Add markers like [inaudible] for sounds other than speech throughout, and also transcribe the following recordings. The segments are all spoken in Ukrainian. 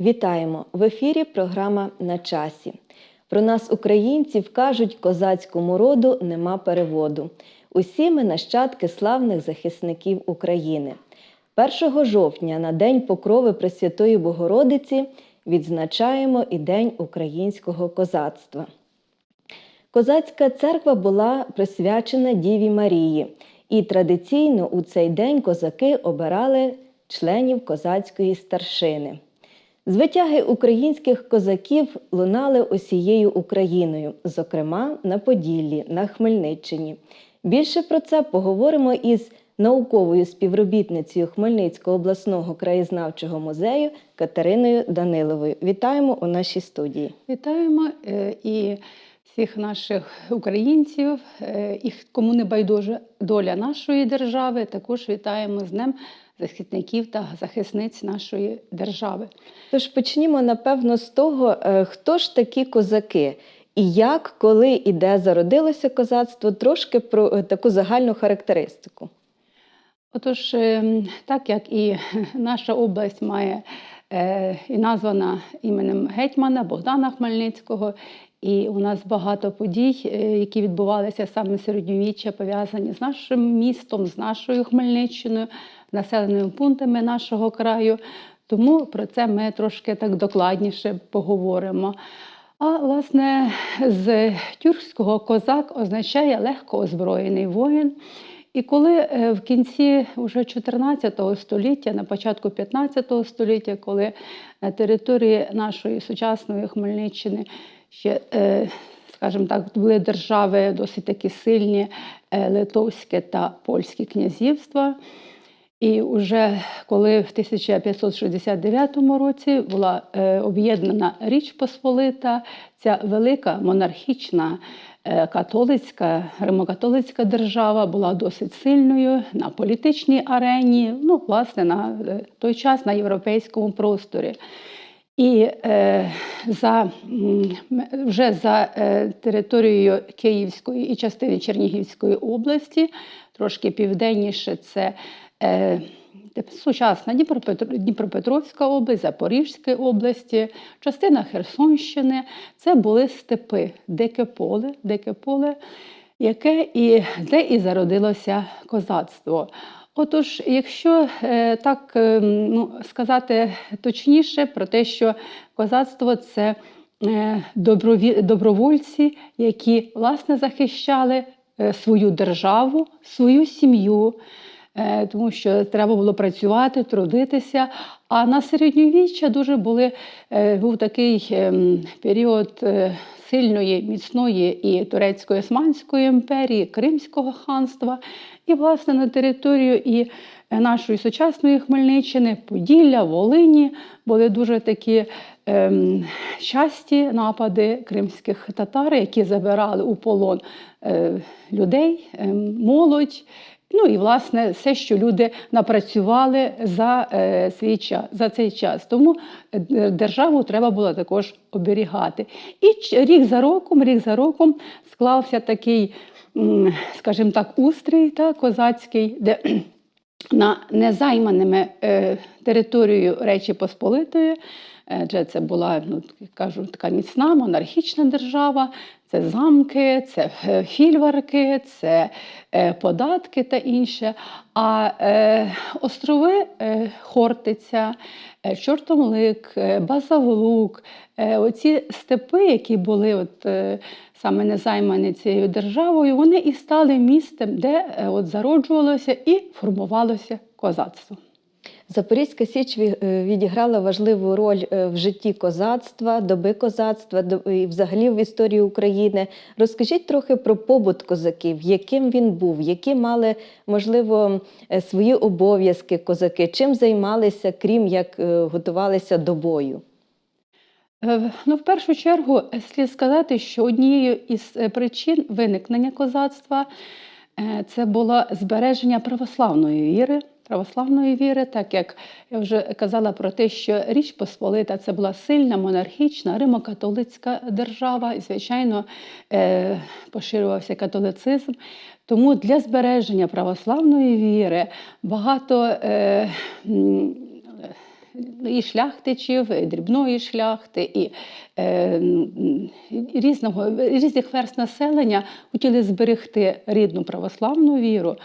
Вітаємо! В ефірі програма На часі. Про нас, українців, кажуть, козацькому роду нема переводу. Усі ми нащадки славних захисників України. 1 жовтня, на День Покрови Пресвятої Богородиці, відзначаємо і День українського козацтва. Козацька церква була присвячена Діві Марії, і традиційно у цей день козаки обирали членів козацької старшини. Звитяги українських козаків лунали усією Україною, зокрема на Поділлі, на Хмельниччині. Більше про це поговоримо із науковою співробітницею Хмельницького обласного краєзнавчого музею Катериною Даниловою. Вітаємо у нашій студії. Вітаємо е, і всіх наших українців, е, і кому не байдужа доля нашої держави. Також вітаємо з Днем захисників та захисниць нашої держави. Тож почнімо, напевно, з того, е, хто ж такі козаки, і як, коли і де зародилося козацтво, трошки про е, таку загальну характеристику. Отож, так як і [laughs] наша область має і названа іменем гетьмана Богдана Хмельницького, і у нас багато подій, е, які відбувалися саме середньовіччя, пов'язані з нашим містом, з нашою Хмельниччиною, населеними пунктами нашого краю. Тому про це ми трошки так докладніше поговоримо. А власне, з тюркського козак означає легко озброєний воїн. І коли е, в кінці вже 14 століття, на початку 15 століття, коли на території нашої сучасної Хмельниччини ще, е, скажімо так, були держави досить такі сильні, е, Литовське та Польське князівства. І вже коли в 1569 році була е, об'єднана Річ Посполита, ця велика монархічна католицька, римокатолицька держава була досить сильною на політичній арені, ну, власне, на той час на європейському просторі. І е, за, вже за е, територією Київської і частини Чернігівської області, трошки південніше, це е, сучасна Дніпропетр... Дніпропетровська область, Запорізька області, частина Херсонщини. Це були степи, дике поле, дике поле, яке і де і зародилося козацтво. Отож, якщо е, так е, ну, сказати точніше про те, що козацтво це е, добровольці, які власне захищали свою державу, свою сім'ю, тому що треба було працювати, трудитися. А на середньовіччя дуже були, був такий е, період. Сильної, міцної і турецько-османської імперії, Кримського ханства, і, власне, на територію і нашої сучасної Хмельниччини, Поділля, Волині були дуже такі ем, часті напади кримських татар, які забирали у полон е, людей, е, молодь. Ну і власне все, що люди напрацювали за е, свій час за цей час. Тому е, державу треба було також оберігати. І рік за роком, рік за роком склався такий, скажімо так, устрій та козацький, де [clears throat] на незайманими е, територією Речі Посполитої. Адже це була, ну кажу, така міцна монархічна держава, це замки, це фільварки, це е, податки та інше. А е, острови е, Хортиця, е, Чортомлик, е, Базавлук, е, оці степи, які були от, е, саме незаймані цією державою, вони і стали містом, де е, от, зароджувалося і формувалося козацтво. Запорізька Січ е, відіграла важливу роль е, в житті козацтва, доби козацтва і взагалі в історії України. Розкажіть трохи про побут козаків, яким він був, які мали, можливо, е, свої обов'язки козаки, чим займалися, крім як готувалися до бою. Ну, в першу чергу, слід сказати, що однією із причин виникнення козацтва це було збереження православної віри православної віри, так як я вже казала про те, що Річ Посполита це була сильна монархічна римокатолицька держава, і, звичайно, е, поширювався католицизм. Тому для збереження православної віри багато е, і шляхтичів, і дрібної шляхти, і е, різного, різних верст населення хотіли зберегти рідну православну віру.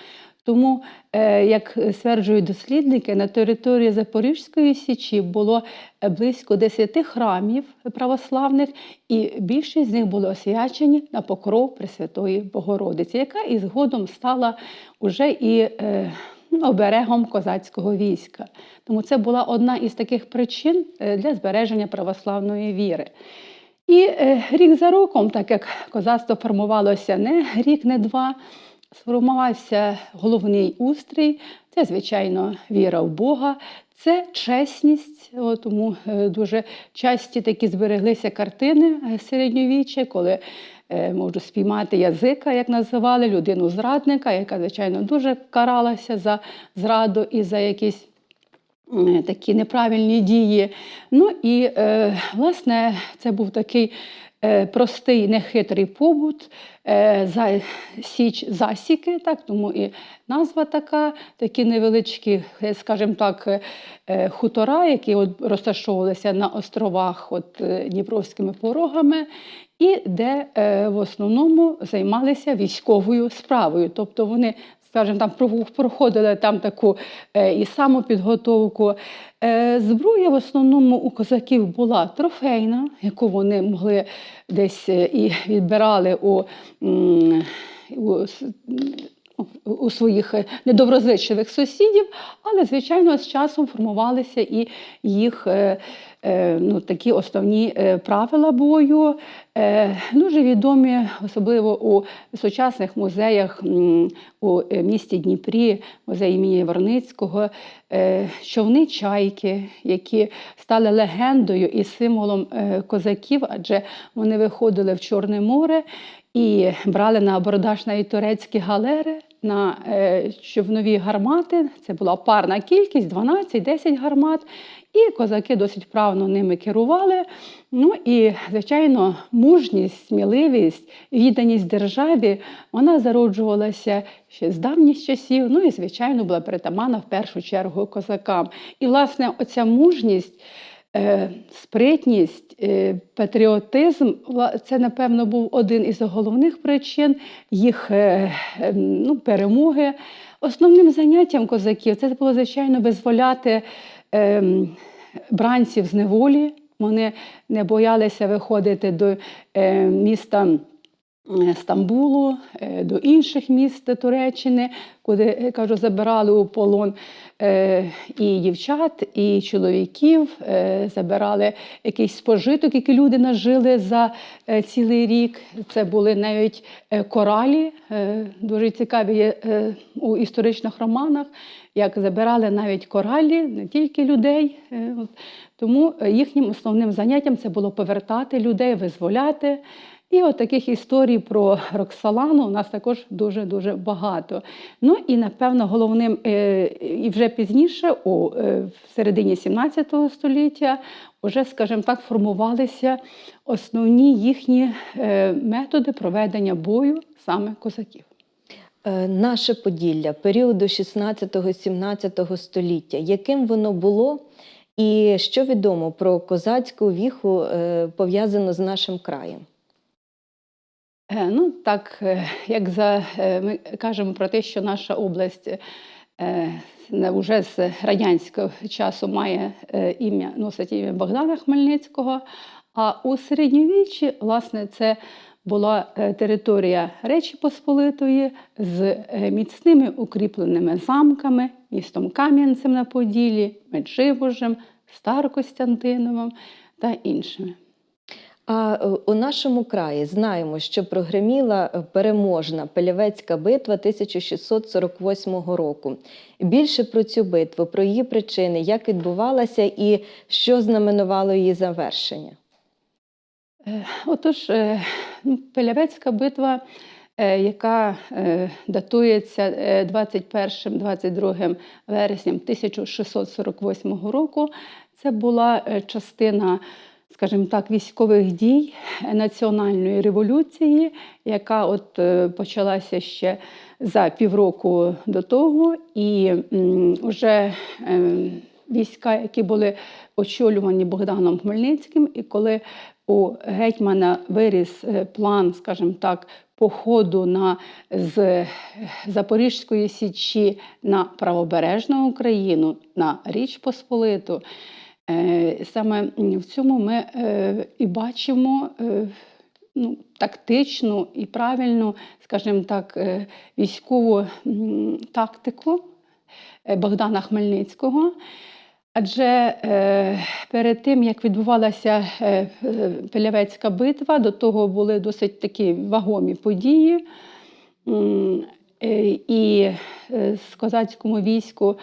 Тому, е, як стверджують дослідники, на території Запорізької Січі було е, близько 10 храмів православних, і більшість з них були освячені на покров Пресвятої Богородиці, яка і згодом стала уже і е, оберегом козацького війська. Тому це була одна із таких причин для збереження православної віри. І рік за роком, так як козацтво формувалося не рік, не два, сформувався головний устрій. Це, звичайно, віра в Бога, це чесність. О, тому е, дуже часті такі збереглися картини е, середньовіччя, коли е, можу спіймати язика, як називали, людину зрадника, яка, звичайно, дуже каралася за зраду і за якісь такі неправильні дії. Ну і е, власне це був такий простий, нехитрий побут, е, січ засіки, так, тому і назва така, такі невеличкі, е, скажімо так, е, е, хутора, які от розташовувалися на островах от, е, Дніпровськими порогами. І де е, в основному займалися військовою справою, тобто вони скажімо, там про- проходили там таку е, і самопідготовку. Е, зброя в основному у козаків була трофейна, яку вони могли десь е, і відбирали у, у, у- своїх е, недоброзичливих сусідів, але, звичайно, з часом формувалися і їх е, е, ну, такі основні правила бою. Дуже відомі, особливо у сучасних музеях у місті Дніпрі, музей імені Верницького, е, човни чайки, які стали легендою і символом козаків, адже вони виходили в Чорне море і брали на абордаж навіть турецькі галери. На е, човнові гармати це була парна кількість 12-10 гармат, і козаки досить вправно ними керували. Ну і, звичайно, мужність, сміливість, відданість державі вона зароджувалася ще з давніх часів. Ну і, звичайно, була притаманна в першу чергу козакам. І, власне, оця мужність. Е, Спритність, е, патріотизм це, напевно, був один із головних причин їх е, ну, перемоги. Основним заняттям козаків це було, звичайно, визволяти ем, бранців з неволі. Вони не боялися виходити до міста Стамбулу, е, до інших міст Туреччини, куди е, кажу, забирали у полон е, і дівчат, і чоловіків, е, забирали якийсь спожиток, який люди нажили за е, цілий рік. Це були навіть е, коралі, е, дуже цікаві е, у історичних романах, як забирали навіть коралі, не тільки людей. е. Тому е, їхнім основним заняттям це було повертати людей, визволяти. І от таких історій про Роксолану у нас також дуже-дуже багато. Ну і, напевно, головним е, і вже пізніше, у е, середині 17 століття, вже, скажімо так, формувалися основні їхні е, методи проведення бою саме козаків. Наше Поділля періоду 16-17 століття, яким воно було, і що відомо про козацьку віху пов'язано з нашим краєм? Е, Ну, так, е, як за, е, ми кажемо про те, що наша область вже з радянського часу має ім'я, носить ім'я Богдана Хмельницького. А у середньовіччі, власне, це була територія Речі Посполитої з міцними укріпленими замками, містом Кам'янцем на Поділі, Меджибожем, Старокостянтиновим та іншими. А е, у нашому краї знаємо, що прогреміла е, переможна Пелявецька битва 1648 року. Більше про цю битву, про її причини, як відбувалася і що знаменувало її завершення. Е, Отож, ну, Пелявецька битва, яка датується е, 21-22 вересням 1648 року, це була частина, скажімо так, військових дій національної революції, яка от е, почалася ще за півроку до того, і вже е, війська, які були очолювані Богданом Хмельницьким, і коли у гетьмана виріс е, план, скажімо так, походу на з Запорізької січі на правобережну Україну, на Річ Посполиту. Е, Саме в цьому ми е, і бачимо е, ну, тактичну і правильну, скажімо так, військову тактику Богдана Хмельницького. Адже перед тим, як відбувалася Пилявецька битва, до того були досить такі вагомі події. І з козацькому війську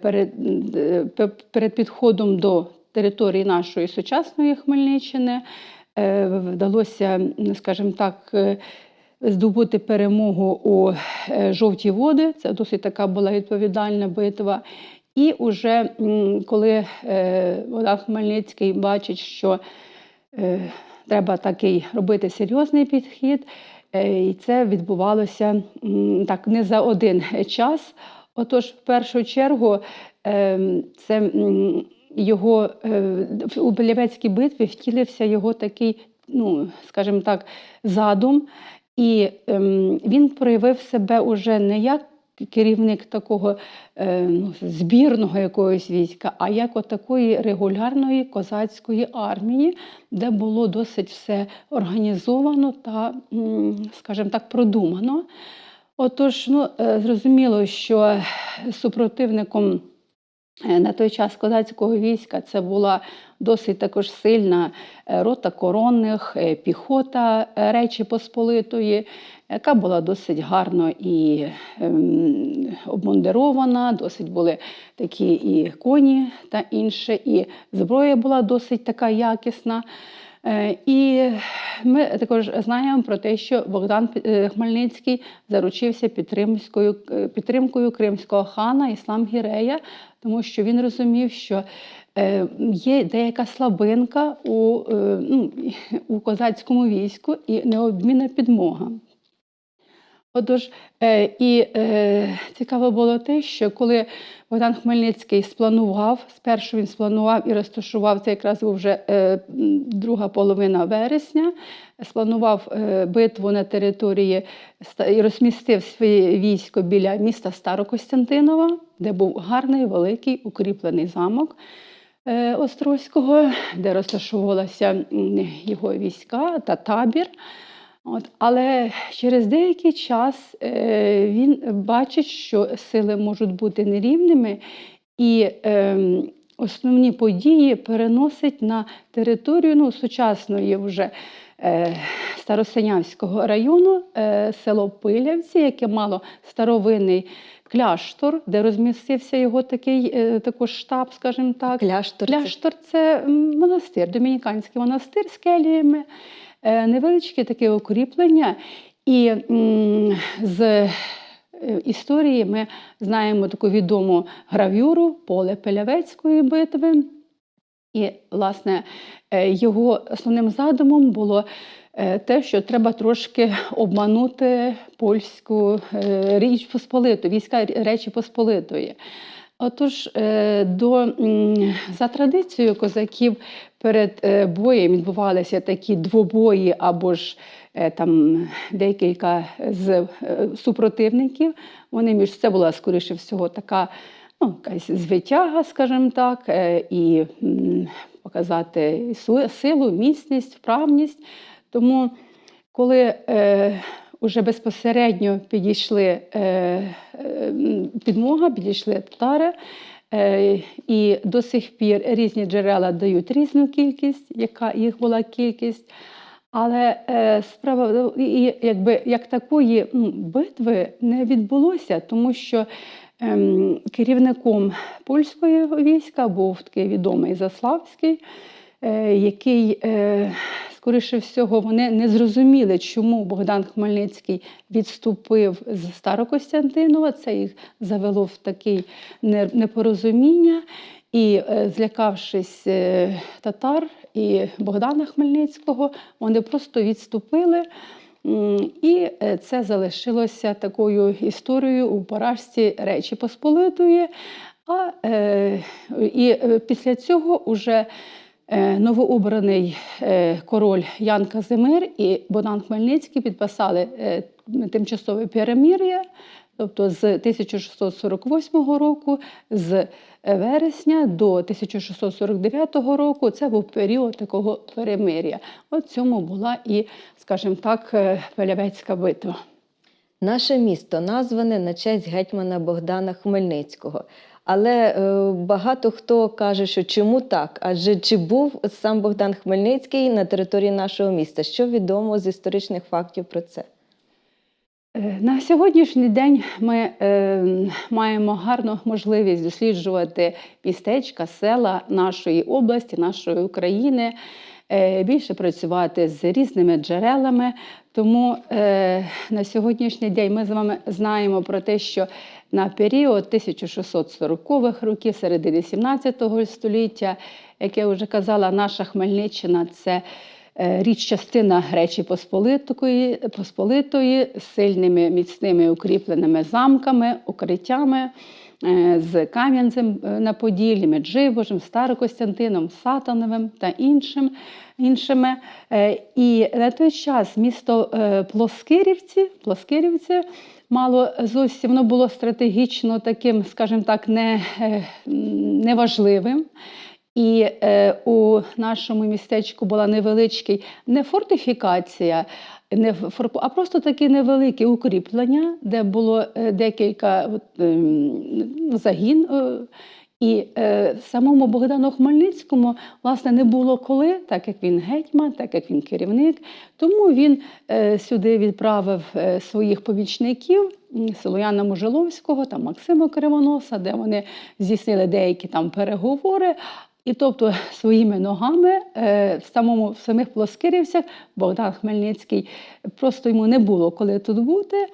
перед, е, перед підходом до території нашої сучасної Хмельниччини е, вдалося, скажімо так, е, здобути перемогу у е, жовті води. Це досить така була відповідальна битва. І уже коли е, Хмельницький бачить, що е, треба такий робити серйозний підхід, е, і це відбувалося так не за один час. Отож, в першу чергу, е, це його е, у Белявецькій битві втілився його такий, ну, скажімо так, задум. І ем, він проявив себе уже не як керівник такого е, ну, збірного якогось війська, а як от такої регулярної козацької армії, де було досить все організовано та, скажімо так, продумано. Отож, ну, е, зрозуміло, що супротивником е, на той час козацького війська це була досить також сильна е, рота коронних, піхота Речі Посполитої, яка була досить гарно і ем, обмундирована, досить були такі і коні та інше, і зброя була досить така якісна. Е, І ми також знаємо про те, що Богдан е, Хмельницький заручився підтримкою, е, підтримкою кримського хана Іслам Гірея, тому що він розумів, що є деяка слабинка у, ну, у козацькому війську і необмінна підмога. Отож, е, і е, цікаво було те, що коли Богдан Хмельницький спланував, спершу він спланував і розташував, це якраз був вже е, друга половина вересня, спланував битву на території і розмістив своє військо біля міста Старокостянтинова, де був гарний, великий, укріплений замок. Острозького, де розташовувалися його війська та табір. От, але через деякий час е, він бачить, що сили можуть бути нерівними, і е, основні події переносить на територію ну, сучасної вже е, Старосинявського району, е, село Пилявці, яке мало старовинний кляштор, де розмістився його такий е, також штаб, скажімо так. Кляштор. це Кляштор це монастир, домініканський монастир з келіями, невеличке таке укріплення. І з е, історії ми знаємо таку відому гравюру поле Пелявецької битви. І, власне, е, його основним задумом було е, те, що треба трошки обманути польську е, річ Посполиту, війська Речі Посполитої. Отож, е, до, за традицією козаків перед е, боєм відбувалися такі двобої або ж е, там декілька з супротивників. Вони між це була скоріше всього така ну, якась звитяга, скажімо так, і показати силу, міцність, вправність. Тому, коли уже безпосередньо підійшли е, е, підмога, підійшли татари, е, і до сих пір різні джерела дають різну кількість, яка їх була кількість. Але справа і, якби як такої ну, битви не відбулося, тому що ем, керівником польської війська був такий відомий Заславський, який, е, скоріше всього, вони не зрозуміли, чому Богдан Хмельницький відступив з Старокостянтинова. Це їх завело в таке непорозуміння. І, е, злякавшись е, татар і Богдана Хмельницького, вони просто відступили. І е, це залишилося такою історією у поражці Речі Посполитої. А, е, і е, після цього уже е, новообраний е, король Ян Казимир і Богдан Хмельницький підписали е, тимчасове перемір'я, тобто з 1648 року, з вересня до 1649 року це був період такого перемир'я. От цьому була і, скажімо так, е, Пелявецька битва. Наше місто назване на честь гетьмана Богдана Хмельницького. Але е, багато хто каже, що чому так? Адже чи був сам Богдан Хмельницький на території нашого міста? Що відомо з історичних фактів про це? Е, На сьогоднішній день ми е, маємо гарну можливість досліджувати містечка, села нашої області, нашої України, е, більше працювати з різними джерелами. Тому е, на сьогоднішній день ми з вами знаємо про те, що на період 1640-х років, середини 17 століття, як я вже казала, наша Хмельниччина це е, річ частина Гречі Посполитої, Посполитої з сильними міцними укріпленими замками, укриттями. е, З Кам'янцем е, на Поділлі, Меджибожем, Старокостянтином, Сатановим та іншим, іншими. І на той час місто Плоскирівці, Плоскирівці мало зовсім воно було стратегічно таким, скажімо так, не, е, неважливим. І е, у нашому містечку була невеличкий не фортифікація, не фор- а просто таке невелике укріплення, де було е, декілька от, е, загін. е, І е, самому Богдану Хмельницькому власне не було коли, так як він гетьман, так як він керівник. Тому він е, сюди відправив е, своїх помічників Солояна Можиловського та Максима Кривоноса, де вони здійснили деякі там переговори. І тобто своїми ногами е, в самому в самих Плоскирівцях Богдан Хмельницький просто йому не було коли тут бути.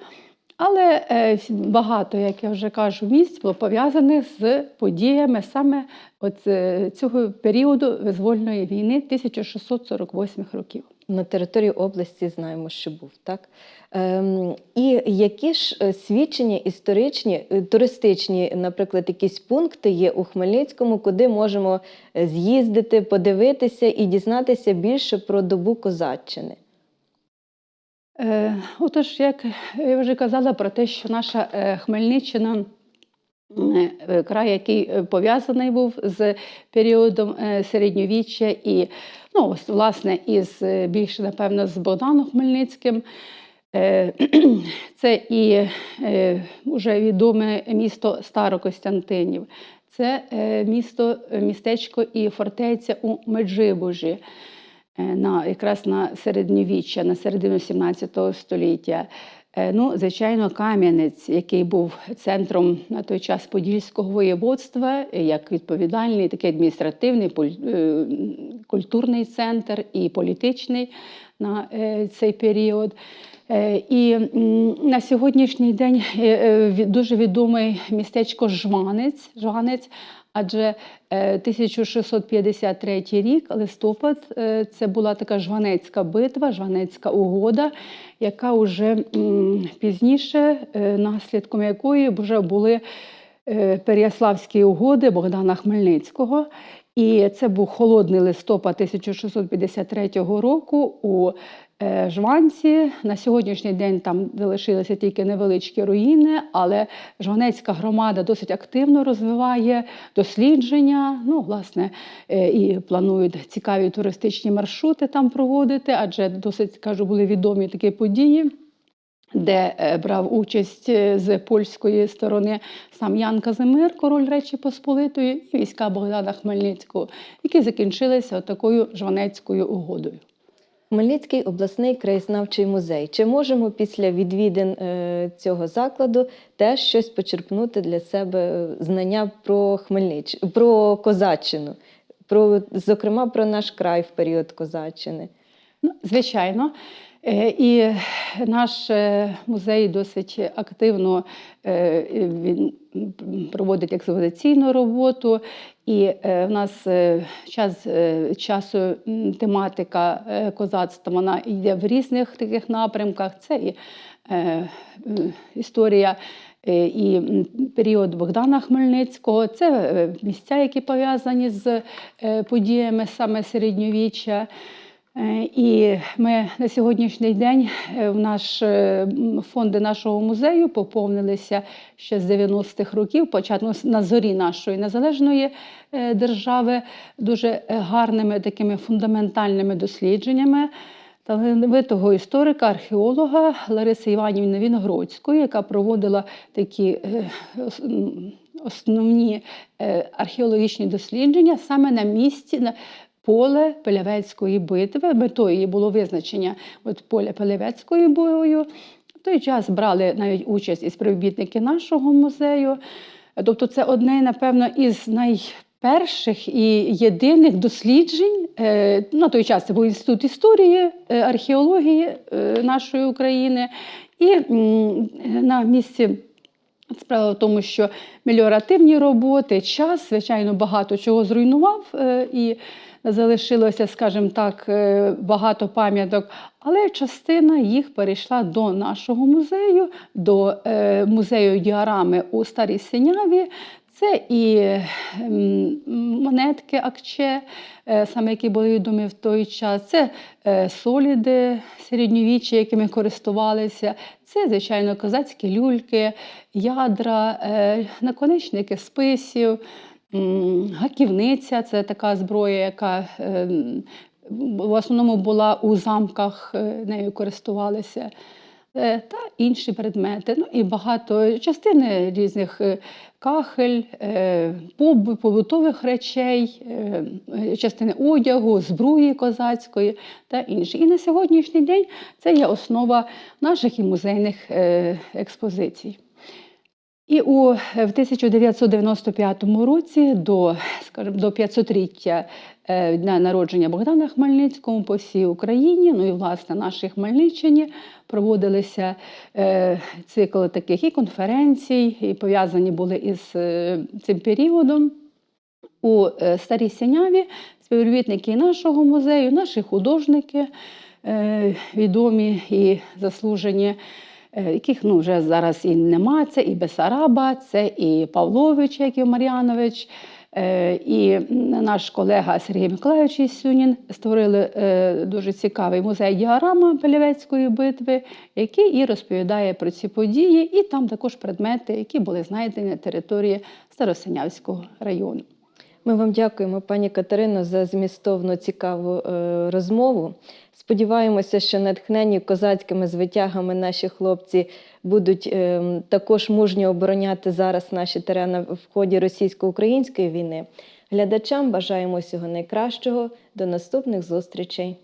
Але е, багато, як я вже кажу, місць було пов'язаних з подіями саме от, е, цього періоду визвольної війни 1648 років. На території області знаємо, що був так. Ем, і які ж е, свідчення історичні, туристичні, наприклад, якісь пункти є у Хмельницькому, куди можемо з'їздити, подивитися і дізнатися більше про добу козаччини? Е, отож, як я вже казала про те, що наша е, Хмельниччина. е, Край, який пов'язаний був з періодом середньовіччя, і ну, власне, із більше, напевно, з Богданом Хмельницьким. [clears throat] Це і вже відоме місто Старокостянтинів, це місто, містечко і фортеця у Меджибужі на, якраз на середньовіччя, на середину 17 століття. Е, Ну, звичайно, Кам'янець, який був центром на той час Подільського воєводства, е, як відповідальний такий адміністративний, е, культурний центр і політичний на е, цей період. Е, І на сьогоднішній день е, е, дуже відомий містечко Жванець, Жванець адже е, 1653 рік, листопад, е, це була така Жванецька битва, Жванецька угода, яка вже пізніше, е, наслідком якої вже були е, Переяславські угоди Богдана Хмельницького. І це був холодний листопад 1653 року у е, Жванці. На сьогоднішній день там залишилися тільки невеличкі руїни, але Жванецька громада досить активно розвиває дослідження. Ну, власне, е, і планують цікаві туристичні маршрути там проводити, адже досить кажу, були відомі такі події де е, брав участь е, з польської сторони сам Ян Казимир, король Речі Посполитої, і війська Богдана Хмельницького, які закінчилися такою Жванецькою угодою. Хмельницький обласний краєзнавчий музей. Чи можемо після відвідин е, цього закладу теж щось почерпнути для себе е, знання про Хмельнич... про козаччину, про, зокрема про наш край в період козаччини? Ну, звичайно. Е, І наш е, музей досить активно е, він проводить експозиційну роботу, і в нас час часу тематика козацтва вона йде в різних таких напрямках. Це і історія і період Богдана Хмельницького. Це місця, які пов'язані з подіями саме середньовіччя. Е, І ми на сьогоднішній день е, в наш е, фонди нашого музею поповнилися ще з 90-х років, початку на зорі нашої незалежної держави, дуже гарними такими фундаментальними дослідженнями талановитого історика, археолога Лариси Іванівни Віногродської, яка проводила такі основні археологічні дослідження саме на місці. Поле Пелявецької битви, метою її було визначення от поля Пелявецької бою. В той час брали навіть участь і співробітники нашого музею. Тобто, це одне, напевно, із найперших і єдиних досліджень. е, На той час це був інститут історії, е, археології е, нашої України. І на місці Справа в тому, що меліоративні роботи, час, звичайно, багато чого зруйнував і залишилося, скажімо так, е, багато пам'яток, але частина їх перейшла до нашого музею, до е, музею діарами у Старій Синяві. Це і ем, монетки Акче, е, саме які були відомі в той час, це соліди середньовіччя, якими користувалися, це, звичайно, козацькі люльки, ядра, наконечники списів, гаківниця це така зброя, яка ем, в основному була у замках, е, нею користувалися. Е, Та інші предмети, ну і багато частини різних е, кахель, побутових речей, частини одягу, збруї козацької та інші. І на сьогоднішній день це є основа наших і музейних експозицій. І у, е, в 1995 році до, скажімо, до 500-річчя е, дня народження Богдана Хмельницького по всій Україні, ну і власне нашій Хмельниччині проводилися е, цикл таких і конференцій, і пов'язані були із цим періодом. У Старій Синяві співробітники нашого музею, наші художники відомі і заслужені, яких ну, вже зараз і нема. Це і Бесараба, це і Павлович, Яків Мар'янович, е, і наш колега Сергій Миколаївич Ісюнін створили е, дуже цікавий музей діарама Пелявецької битви, який і розповідає про ці події, і там також предмети, які були знайдені на території Старосинявського району. Ми вам дякуємо, пані Катерино, за змістовну цікаву е, розмову. Сподіваємося, що натхнені козацькими звитягами наші хлопці будуть е, також мужньо обороняти зараз наші терени в ході російсько-української війни. Глядачам бажаємо всього найкращого. До наступних зустрічей.